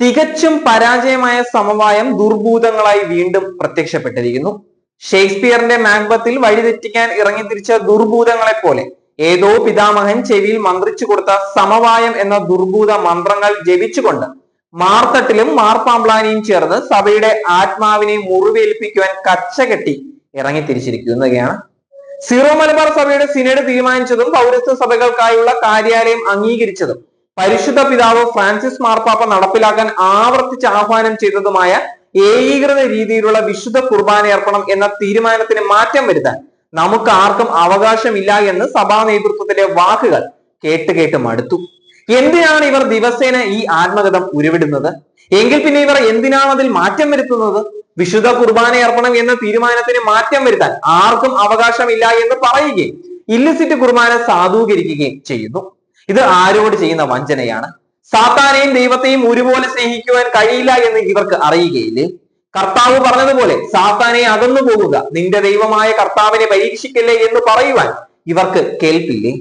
തികച്ചും പരാജയമായ സമവായം ദുർഭൂതങ്ങളായി വീണ്ടും പ്രത്യക്ഷപ്പെട്ടിരിക്കുന്നു. ഷേക്സ്പിയറിന്റെ മാക്ബത്തിൽ വഴിതെറ്റിക്കാൻ ഇറങ്ങിത്തിരിച്ച ദുർഭൂതങ്ങളെ പോലെ ഏതോ പിതാമഹൻ ചെവിയിൽ മന്ത്രിച്ചു കൊടുത്ത സമവായം എന്ന ദുർഭൂത മന്ത്രങ്ങൾ ജപിച്ചുകൊണ്ട് മാർത്തട്ടിലും മാർപ്പാമ്പ്ലാനിയും ചേർന്ന് സഭയുടെ ആത്മാവിനെ മുറിവേൽപ്പിക്കുവാൻ കച്ചകെട്ടി ഇറങ്ങിത്തിരിച്ചിരിക്കുന്നതാണ് സീറോ മലബാർ സഭയുടെ സിനഡ് തീരുമാനിച്ചതും പൗരസ്ത്യ സഭകൾക്കായുള്ള കാര്യാലയം അംഗീകരിച്ചതും പരിശുദ്ധ പിതാവ് ഫ്രാൻസിസ് മാർപ്പാപ്പ നടപ്പിലാക്കാൻ ആവർത്തിച്ച് ആഹ്വാനം ചെയ്തതുമായ ഏകീകൃത രീതിയിലുള്ള വിശുദ്ധ കുർബാന അർപ്പണം എന്ന തീരുമാനത്തിന് മാറ്റം വരുത്താൻ നമുക്ക് ആർക്കും അവകാശമില്ല എന്ന് സഭാ നേതൃത്വത്തിലെ വാക്കുകൾ കേട്ട് കേട്ട് മടുത്തു. എന്തിനാണ് ഇവർ ദിവസേന ഈ ആത്മഗതം ഉരുവിടുന്നത്? എങ്കിൽ പിന്നെ ഇവർ എന്തിനാണ് അതിൽ മാറ്റം വരുത്തുന്നത്? വിശുദ്ധ കുർബാന അർപ്പണം എന്ന തീരുമാനത്തിന് മാറ്റം വരുത്താൻ ആർക്കും അവകാശമില്ല എന്ന് പറയുകയും ഇല്ലിസിറ്റ് കുർബാന സാധൂകരിക്കുകയും ചെയ്യുന്നു. ഇത് ആരോട് ചെയ്യുന്ന വഞ്ചനയാണ്? സാത്താനെയും ദൈവത്തെയും ഒരുപോലെ സ്നേഹിക്കുവാൻ കഴിയില്ല എന്ന് ഇവർക്ക് അറിയുകയില്ലേ. കർത്താവ് പറഞ്ഞതുപോലെ സാത്താനെ അകന്നു പോകുക നിന്റെ ദൈവമായ കർത്താവിനെ പരീക്ഷിക്കല്ലേ എന്ന് പറയുവാൻ ഇവർക്ക് കേൾപ്പില്ലേ.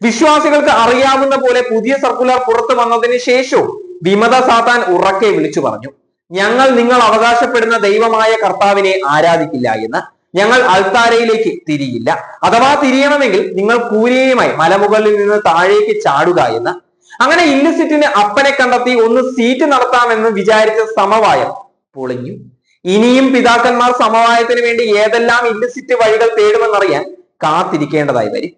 വിശ്വാസികൾക്ക് അറിയാവുന്ന പോലെ പുതിയ സർക്കുലർ പുറത്തു വന്നതിന് ശേഷവും വിമത സാത്താൻ ഉറക്കെ വിളിച്ചു പറഞ്ഞു ഞങ്ങൾ നിങ്ങൾ അവകാശപ്പെടുന്ന ദൈവമായ കർത്താവിനെ ആരാധിക്കില്ല എന്ന് ഞങ്ങൾ അൾത്താരയിലേക്ക് തിരിയില്ല. അഥവാ തിരിയണമെങ്കിൽ നിങ്ങൾ കൂരിയുമായി മലമുകളിൽ നിന്ന് താഴേക്ക് ചാടുക എന്ന്. അങ്ങനെ ഇല്ലിസിറ്റിന് അപ്പനെ കണ്ടെത്തി ഒന്ന് സീറ്റ് നടത്താമെന്ന് വിചാരിച്ച സമവായം പൊളിഞ്ഞു. ഇനിയും പിതാക്കന്മാർ സമവായത്തിന് വേണ്ടി ഏതെല്ലാം ഇല്ലിസിറ്റ് വഴികൾ തേടുമെന്നറിയാൻ കാത്തിരിക്കേണ്ടതായി വരും.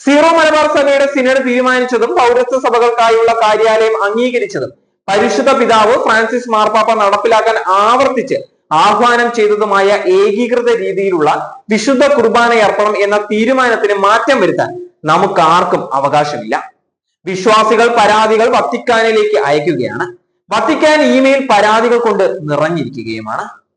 സീറോ മലബാർ സഭയുടെ സിനഡ് തീരുമാനിച്ചതും പൗരസ്ത്യ സഭകൾക്കായുള്ള കാര്യാലയം അംഗീകരിച്ചതും പരിശുദ്ധ പിതാവ് ഫ്രാൻസിസ് മാർപ്പാപ്പ നടപ്പിലാക്കാൻ ആവർത്തിച്ച് ആഹ്വാനം ചെയ്തതുമായ ഏകീകൃത രീതിയിലുള്ള വിശുദ്ധ കുർബാനയർപ്പണം എന്ന തീരുമാനത്തിന് മാറ്റം വരുത്താൻ നമുക്ക് ആർക്കും അവകാശമില്ല. വിശ്വാസികൾ പരാതികൾ വത്തിക്കാനിലേക്ക് അയക്കുകയാണ്. വത്തിക്കാൻ ഇമെയിൽ പരാതികൾ കൊണ്ട് നിറഞ്ഞിരിക്കുകയുമാണ്.